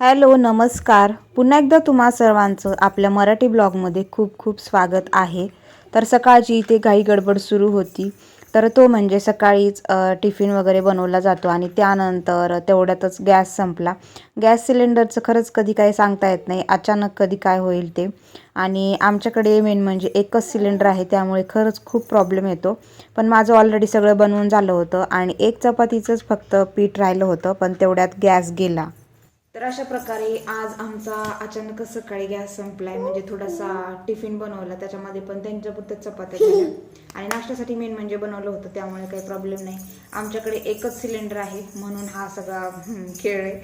Hello नमस्कार. पुन्हा एकदा तुम्हा सर्वांचं आपल्या मराठी ब्लॉगमध्ये खूप खूप स्वागत आहे. तर सकाळची इथे घाई गडबड सुरू होती. तर तो म्हणजे सकाळीच टिफिन वगैरे बनवला जातो आणि त्यानंतर तेवढ्यातच गॅस संपला. गॅस सिलेंडरचं खरंच कधी काही सांगता येत नाही. अचानक कधी काय होईल ते. आणि आमच्याकडे मेन म्हणजे एकच सिलेंडर आहे त्यामुळे खरंच खूप प्रॉब्लेम येतो. पण माझं ऑलरेडी सगळं बनवून झालं होतं आणि एक चपातीचंच फक्त पीठ राहिलं होतं पण तेवढ्यात गॅस गेला. तर अशा प्रकारे आज आमचा अचानकच सकाळी गॅस संपलाय म्हणजे थोडासा टिफिन बनवला त्याच्यामध्ये पण त्यांच्यापुरतं चपात्या केल्या. आणि नाश्त्यासाठी मेन म्हणजे बनवलं होतं त्यामुळे काही प्रॉब्लेम नाही. आमच्याकडे एकच सिलेंडर आहे म्हणून हा सगळा खेळ आहे.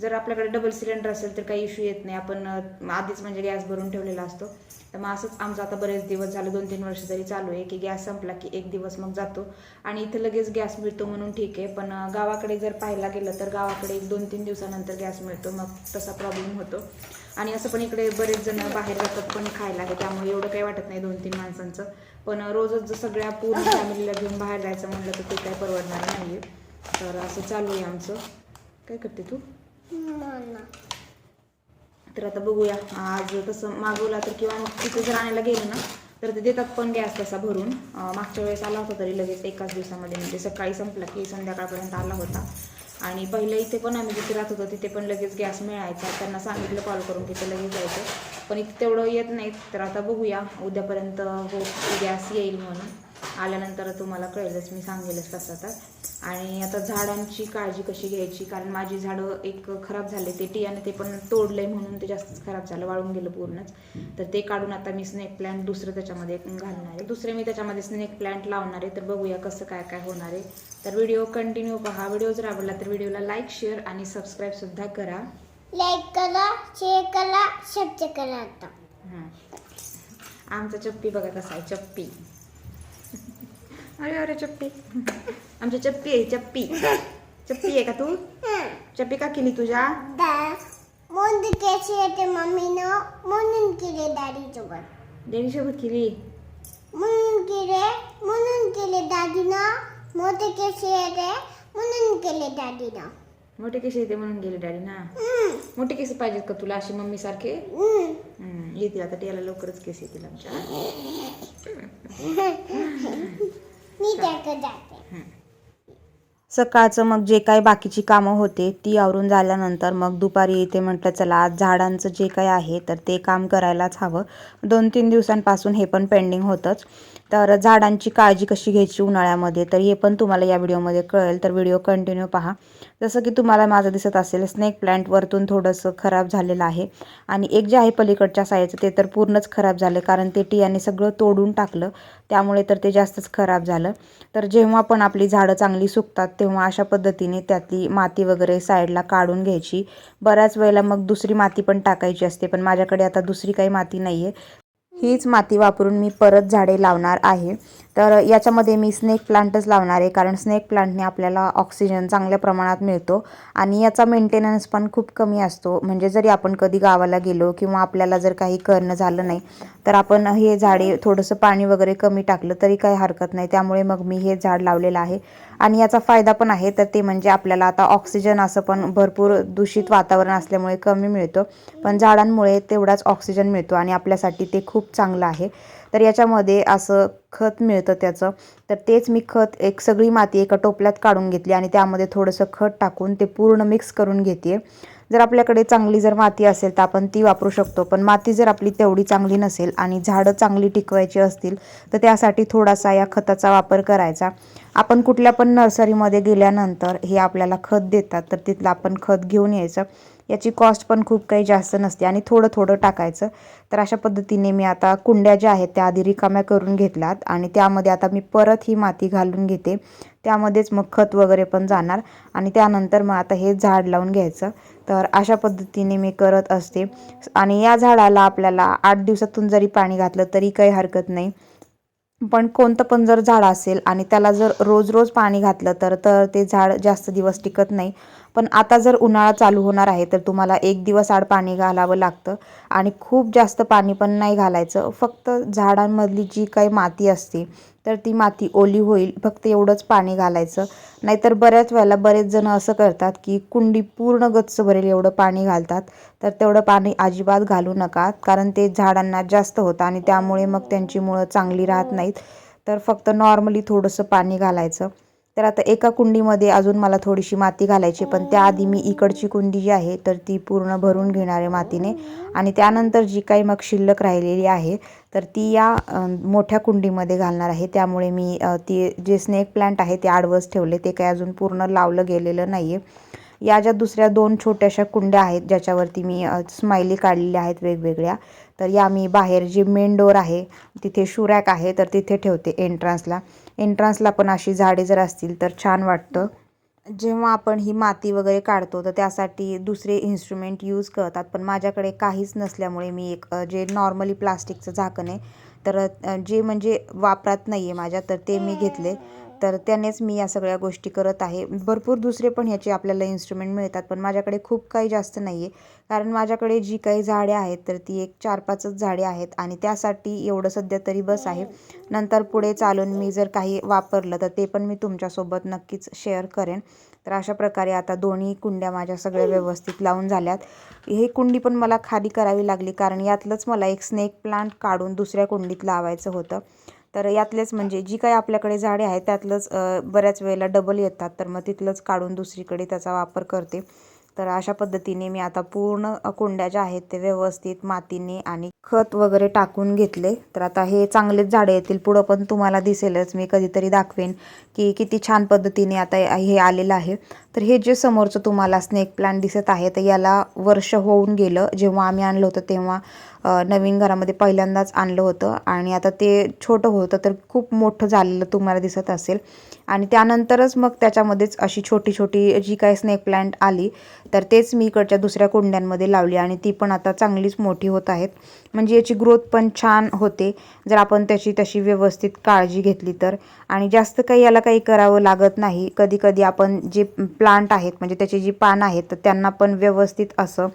जर आपल्याकडे डबल सिलेंडर असेल तर काही इश्यू येत नाही. आपण आधीच म्हणजे गॅस भरून ठेवलेला असतो. तर मग असंच आमचं आता बरेच दिवस झाले दोन तीन वर्ष तरी चालू आहे की गॅस संपला की एक दिवस मग जातो. आणि इथं लगेच गॅस मिळतो म्हणून ठीक आहे पण गावाकडे जर पाहायला गेलं तर गावाकडे एक दोन तीन दिवसानंतर गॅस मिळतो मग तसा प्रॉब्लेम होतो. आणि असं पण इकडे बरेच जण बाहेर जातात पण खायला आहे त्यामुळे एवढं काही वाटत नाही दोन तीन माणसांचं. पण रोजच जर सगळ्या पूर्ण फॅमिलीला घेऊन बाहेर जायचं म्हटलं तर ते काय परवडणार नाही तर असं चालू आहे आमचं. काय करते तू? तर आता बघूया. आज तसं मागवला तर किंवा मग तिथे जर आणायला गेलं ना तर ते देतात पण गॅस तसा भरून. मागच्या वेळेस आला होता तरी लगेच एकाच दिवसामध्ये. म्हणजे सकाळी संपला की संध्याकाळपर्यंत आला होता. आणि पहिले इथे पण आम्ही जिथे राहत होतो तिथे पण लगेच गॅस मिळायचा. त्यांना सांगितलं कॉल करून तिथे लगेच जायचं पण इथे तेवढं येत नाहीत. तर आता बघूया. उद्यापर्यंत हो गॅस येईल म्हणून. आल्यानंतर तुम्हाला कळेलच मी सांगेलच कसं तर. आणि आता झाडांची काळजी कशी घ्यायची? कारण माझी झाडं एक खराब झाले ते टियाने ते पण तोडलंय म्हणून ते जास्तच खराब झालं वाळून गेलं पूर्णच. तर ते काढून आता मी स्नेक प्लांट दुसरं त्याच्यामध्ये घालणार आहे. दुसरे मी त्याच्यामध्ये स्नेक प्लांट लावणार आहे तर बघूया कसं काय काय होणार आहे. तर व्हिडिओ कंटिन्यू पहा. व्हिडिओ जर आवडला तर व्हिडिओला लाईक शेअर आणि सबस्क्राईब सुद्धा करा. लाईक करा शेअर करा सबस्क्राईब करा आता. हां. आमचा चप्पी बघा कसा आहे चप्पी. अरे अरे चप्पी. आमची चप्पी आहे चप्पी. चप्पी आहे का तू? चप्पी का केली तुझ्या? दा मोंद केसे येते मम्मीनं म्हणून केले दादी सोबत डॅडी सोबत केली? म्हणून केले म्हणून केले दादीनं मोठे केसे येते म्हणून केले दादीनं मोठे केस येते म्हणून गेले डॅडी ना? मोठे केस पाहिजेत का तुला अशी मम्मी सारखे? येतील आता त्याला लवकरच केस येतील आमच्या. मी त्याकडे जाते. सकाळचं मग जे काही बाकीची कामं होते ती आवरून झाल्यानंतर मग दुपारी इथे म्हटलं चला आज झाडांचं जे काही आहे तर ते काम करायलाच हवं. दोन तीन दिवसांपासून हे पण पेंडिंग होतंच. तर झाडांची काळजी कशी घ्यायची उन्हाळ्यामध्ये तर हे पण तुम्हाला या व्हिडिओमध्ये कळेल. तर व्हिडिओ कंटिन्यू पहा. जसं की तुम्हाला माझं दिसत असेल स्नेक प्लांट वरतून थोडंसं खराब झालेलं आहे. आणि एक जे आहे पलीकडच्या साईडचं ते तर पूर्णच खराब झालं कारण ते टियाने सगळं तोडून टाकलं. त्यामुळे तर ते जास्तच खराब झालं. तर जेव्हा पण आपली झाडं चांगली सुकतात तेव्हा अशा पद्धतीने त्यातली माती वगैरे साईडला काढून घ्यायची. बऱ्याच वेळेला मग दुसरी माती पण टाकायची असते पण माझ्याकडे आता दुसरी काही माती नाही आहे हीच माती वापरून मी परत झाडे लावणार आहे. तर याच्यामध्ये मी स्नेक प्लांटच लावणार आहे कारण स्नेक प्लांटने आपल्याला ऑक्सिजन चांगल्या प्रमाणात मिळतो आणि याचा मेंटेनन्स पण खूप कमी असतो. म्हणजे जरी आपण कधी गावाला गेलो किंवा आपल्याला जर काही करणं झालं नाही तर आपण हे झाडे थोडंसं पाणी वगैरे कमी टाकलं तरी काही हरकत नाही. त्यामुळे मग मी हे झाड लावलेलं आहे. आणि याचा फायदा पण आहे तर ते म्हणजे आपल्याला आता ऑक्सिजन असं पण भरपूर दूषित वातावरण असल्यामुळे कमी मिळतं. पण झाडांमुळे तेवढाच ऑक्सिजन मिळतो आणि आपल्यासाठी ते खूप चांगलं आहे. तर याच्यामध्ये असं खत मिळतं त्याचं. तर तेच मी खत एक सगळी माती एका टोपल्यात काढून घेतली आणि त्यामध्ये थोडंसं खत टाकून ते पूर्ण मिक्स करून घेते जर आपल्याकडे चांगली जर माती असेल तर आपण ती वापरू शकतो. पण माती जर आपली तेवढी चांगली नसेल आणि झाडं चांगली टिकवायची असतील तर त्यासाठी थोडासा या खताचा वापर करायचा. आपण कुठल्या पण नर्सरीमध्ये गेल्यानंतर हे आपल्याला खत देतात तर तिथलं आपण खत घेऊन यायचं. याची कॉस्ट पण खूप काही जास्त नसते आणि थोडं थोडं टाकायचं. तर अशा पद्धतीने मी आता कुंड्या ज्या आहेत त्या आधी रिकाम्या करून घेतल्यात आणि त्यामध्ये आता मी परत ही माती घालून घेते. त्यामध्येच मग खत वगैरे पण जाणार आणि त्यानंतर मग आता हे झाड लावून घ्यायचं. तर अशा पद्धतीने मी करत असते. आणि या झाडाला आपल्याला आठ दिवसातून जरी पाणी घातलं तरी काही हरकत नाही. पण कोणतं पण जर झाड असेल आणि त्याला जर रोज रोज पाणी घातलं तर तर ते झाड जास्त दिवस टिकत नाही. पण आता जर उन्हाळा चालू होणार आहे तर तुम्हाला एक दिवस आड पाणी घालावं लागतं आणि खूप जास्त पाणी पण नाही घालायचं. फक्त झाडांमधली जी काही माती असते तर ती माती ओली होईल फक्त एवढंच पाणी घालायचं. नाहीतर बऱ्याच वेळेला बरेच जण असं करतात की कुंडी पूर्ण गच्च भरेल एवढं पाणी घालतात. तर तेवढं पाणी अजिबात घालू नका कारण ते झाडांना जास्त होतं आणि त्यामुळे मग त्यांची मुळं चांगली राहत नाहीत. तर फक्त नॉर्मली थोडंसं पाणी घालायचं. तर आता एका कुंडीमध्ये अजून मला थोडीशी माती घालायची पण त्याआधी मी इकडची कुंडी जी आहे तर ती पूर्ण भरून घेणार आहे मातीने. आणि त्यानंतर जी काही मग शिल्लक राहिलेली आहे तर ती या मोठ्या कुंडीमध्ये घालणार आहे. त्यामुळे मी ती जे स्नेक प्लांट आहे ते आडवंच ठेवले. ते काही अजून पूर्ण लावलं गेलेलं नाही आहे या ज्या दुसऱ्या दोन छोट्याशा कुंड्या आहेत ज्याच्यावरती मी स्माइली काढलेल्या आहेत वेगवेगळ्या तर या मी बाहेर जी मेन डोर आहे तिथे शुरॅक आहे तर तिथे ठेवते एंट्रन्सला एंट्रन्सला पण अशी झाडे जर असतील तर छान वाटतं. जेव्हा आपण ही माती वगैरे काढतो तर त्यासाठी दुसरे इन्स्ट्रुमेंट यूज करतात. पण माझ्याकडे काहीच नसल्यामुळे मी एक जे नॉर्मली प्लास्टिकचं झाकण आहे तर जे म्हणजे वापरात नाही आहे माझ्या तर ते मी घेतले. तर त्यानेच मी या सगळ्या गोष्टी करत आहे. भरपूर दुसरे पण ह्याचे आपल्याला इन्स्ट्रुमेंट मिळतात पण माझ्याकडे खूप काही जास्त नाही आहे कारण माझ्याकडे जी काही झाडे आहेत तर ती एक चार पाचच झाडे आहेत आणि त्यासाठी एवढं सध्या तरी बस आहे. नंतर पुढे चालून मी जर काही वापरलं तर ते पण मी तुमच्यासोबत नक्कीच शेअर करेन. तर अशा प्रकारे आता दोन्ही कुंड्या माझ्या सगळ्या व्यवस्थित लावून झाल्यात. हे कुंडी पण मला खाली करावी लागली कारण यातलंच मला एक स्नेक प्लांट काढून दुसऱ्या कुंडीत लावायचं होतं. तर यातलेच म्हणजे जी काही आपल्याकडे झाडे आहेत त्यातलंच बऱ्याच वेळेला डबल येतात. तर मग तिथलंच काढून दुसरीकडे त्याचा वापर करते. तर अशा पद्धतीने मी आता पूर्ण कुंड्या ज्या आहेत ते व्यवस्थित मातीने आणि खत वगैरे टाकून घेतले. तर आता हे चांगलेच झाडे येतील. पुढं पण तुम्हाला दिसेलच. मी कधीतरी दाखवेन की किती छान पद्धतीने आता हे आलेलं आहे. तर हे जे समोरचं तुम्हाला स्नेक प्लांट दिसत आहे तर याला वर्ष होऊन गेलं. जेव्हा आम्ही आणलं होतं तेव्हा नवीन घरामध्ये पहिल्यांदाच आणलं होतं आणि आता ते छोटं होतं तर खूप मोठं झालेलं तुम्हाला दिसत असेल. आणि त्यानंतरच मग त्याच्यामध्येच अशी छोटी छोटी जी काही स्नेक प्लांट आली तर तेच मी इकडच्या दुसऱ्या कुंड्यांमध्ये लावली आणि ती पण आता चांगलीच मोठी होत आहेत. म्हणजे याची ग्रोथ पण छान होते. जर आपण त्याची तशी व्यवस्थित काळजी घेतली तर. आणि जास्त काही याला काही करावं लागत नाही. कधी कधी आपण जे प्लांट आहेत म्हणजे त्याची जी पानं आहेत तर त्यांना पण व्यवस्थित असं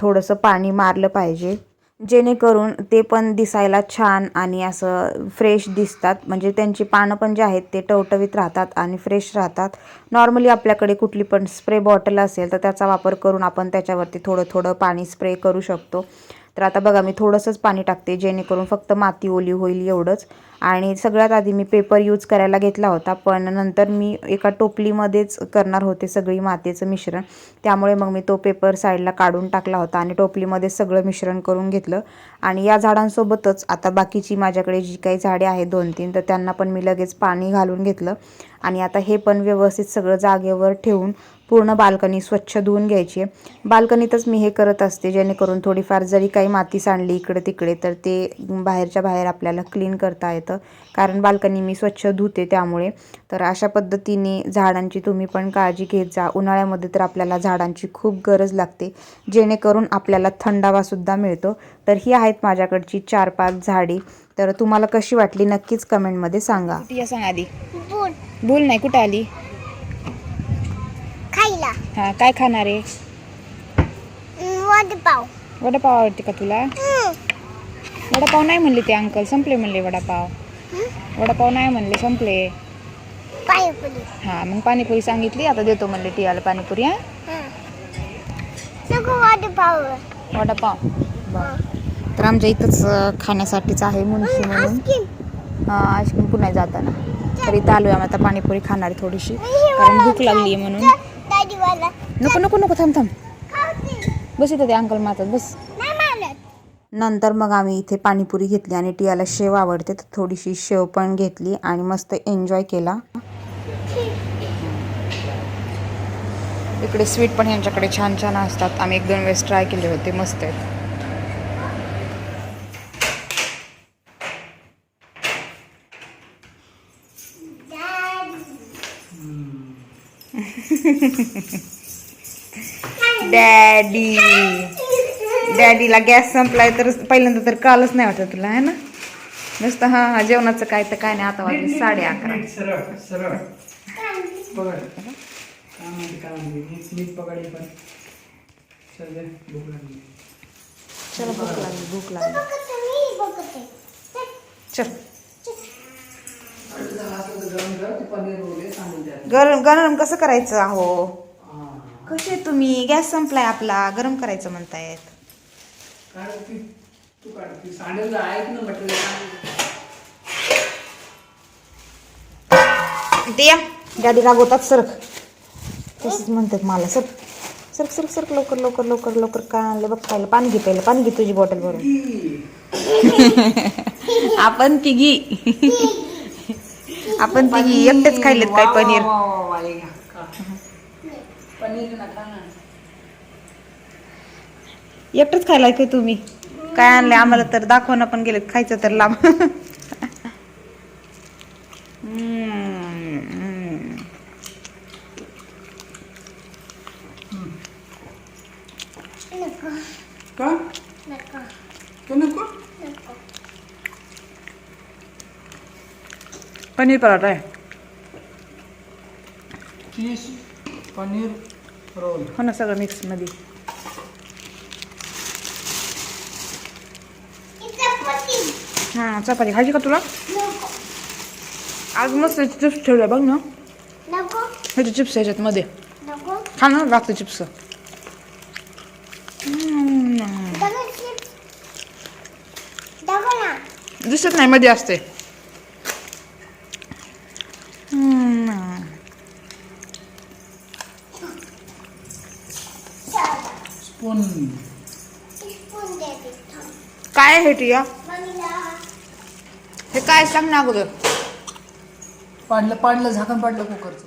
थोडंसं पाणी मारलं पाहिजे. जेणेकरून ते पण दिसायला छान आणि असं फ्रेश दिसतात. म्हणजे त्यांची पानं पण जे आहेत ते टवटवीत राहतात आणि फ्रेश राहतात. नॉर्मली आपल्याकडे कुठली पण स्प्रे बॉटल असेल तर त्याचा वापर करून आपण त्याच्यावरती थोडं थोडं पाणी स्प्रे करू शकतो. तर आता बघा मी थोडंसंच पाणी टाकते जेणेकरून फक्त माती ओली होईल एवढंच. आणि सगळ्यात आधी मी पेपर यूज करायला घेतला होता पण नंतर मी एका टोपलीमध्येच करणार होते सगळी मातीचं मिश्रण. त्यामुळे मग मी तो पेपर साईडला काढून टाकला होता आणि टोपलीमध्ये सगळं मिश्रण करून घेतलं. आणि या झाडांसोबतच आता बाकीची माझ्याकडे जी काही झाडे आहेत दोन तीन तर त्यांना पण मी लगेच पाणी घालून घेतलं. आणि आता हे पण व्यवस्थित सगळं जागेवर ठेवून पूर्ण बाल्कनी स्वच्छ धुवून घ्यायची आहे. बाल्कनीतच मी हे करत असते जेणेकरून थोडीफार जरी काही माती सांडली इकडे तिकडे तर ते बाहेरच्या बाहेर आपल्याला क्लीन करता येतं. कारण बाल्कनी मी स्वच्छ धुते त्यामुळे. तर अशा पद्धतीने झाडांची तुम्ही पण काळजी घेत जा. उन्हाळ्यामध्ये तर आपल्याला झाडांची खूप गरज लागते. जेणेकरून आपल्याला थंडावासुद्धा मिळतो. तर ही आहेत माझ्याकडची चार पाच झाडी. तर तुम्हाला कशी वाटली नक्कीच कमेंटमध्ये सांगा. सांग आधी. बोल नाही कुठं आली? खायला. हा काय खाणार आहे? वडपाव. वडापाव आवडते का तुला? वडापाव नाही म्हणले ते अंकल संपले म्हणले वडापाव. वडापाव नाही म्हणले संपले. हा मग पाणीपुरी सांगितली आता देतो म्हणले टियाला पाणीपुरी हा. नको वडपाव. वडापाव. तर आमच्या इथंच अं, खाण्यासाठीच आहे मुनशी म्हणून. आईस्क्रीम हा पुन्हा जाताना. तर इथं आलोय आम्ही आता पाणीपुरी खाणार आहे थोडीशी कारण भूक लागली आहे म्हणून. नको नको नको थांब थांब. बस इथं ते अंकल मातात बस. नंतर मग आम्ही इथे पाणीपुरी घेतली आणि टियाला शेव आवडते तर थोडीशी शेव पण घेतली आणि मस्त एन्जॉय केला. इकडे स्वीट पण यांच्याकडे छान छान असतात. आम्ही एक दोन वेळेस ट्राय केले होते मस्त आहेत. डॅडी डॅडीला गॅस संपलाय तर पहिल्यांदा तर कालच नाही वाटत तुला आहे ना? नुसतं हा हा जेवणाचं काय तर काय नाही आता वाजले साडे अकरा. सरळ सरळ. बघ हा ते काय म्हणते मीठ मीठ पकडे पण. सगळे भूक लागली. चल भूक लागली भूक लागली. चल. गरम गरम कसं करायचं अहो. कसे तुम्ही? गॅस संपलाय आपला. गरम करायचं म्हणतायत. ती डॅडी रागवतात सरक. तसंच म्हणतात मला. सर सरक सरक सरक. लवकर लवकर लवकर लवकर काय आणलं बघ खायला पाणी घे पहिलं पाणी घे तुझी बॉटल भरून. आपण तिघी आपण तिघी एकटेच खाल्लेत काय पनीर? पनीर ना खा ना. एकटंच खायलाय काय तुम्ही? काय आणलंय? आम्हाला तर दाखवणं पण गेलेत खायचं तर लांब. नको का नको का नको नको पनीर पराठा आहे. Cheese paneer roll. हो ना सगळं मिक्समध्ये. इथं पती हा चपाती. खायची का तुला? आज मस्त चिप्स ठेवले बघ ना. नको. ह्याचे चिप्स ह्याच्यात मध्ये नको. खा ना लागतं चिप्स दिसत नाही मध्ये असते. स्पून काय आहे टिया? हे काय सांग ना अगोदर. पाडलं पाडलं झाकण पाडलं कुकरचं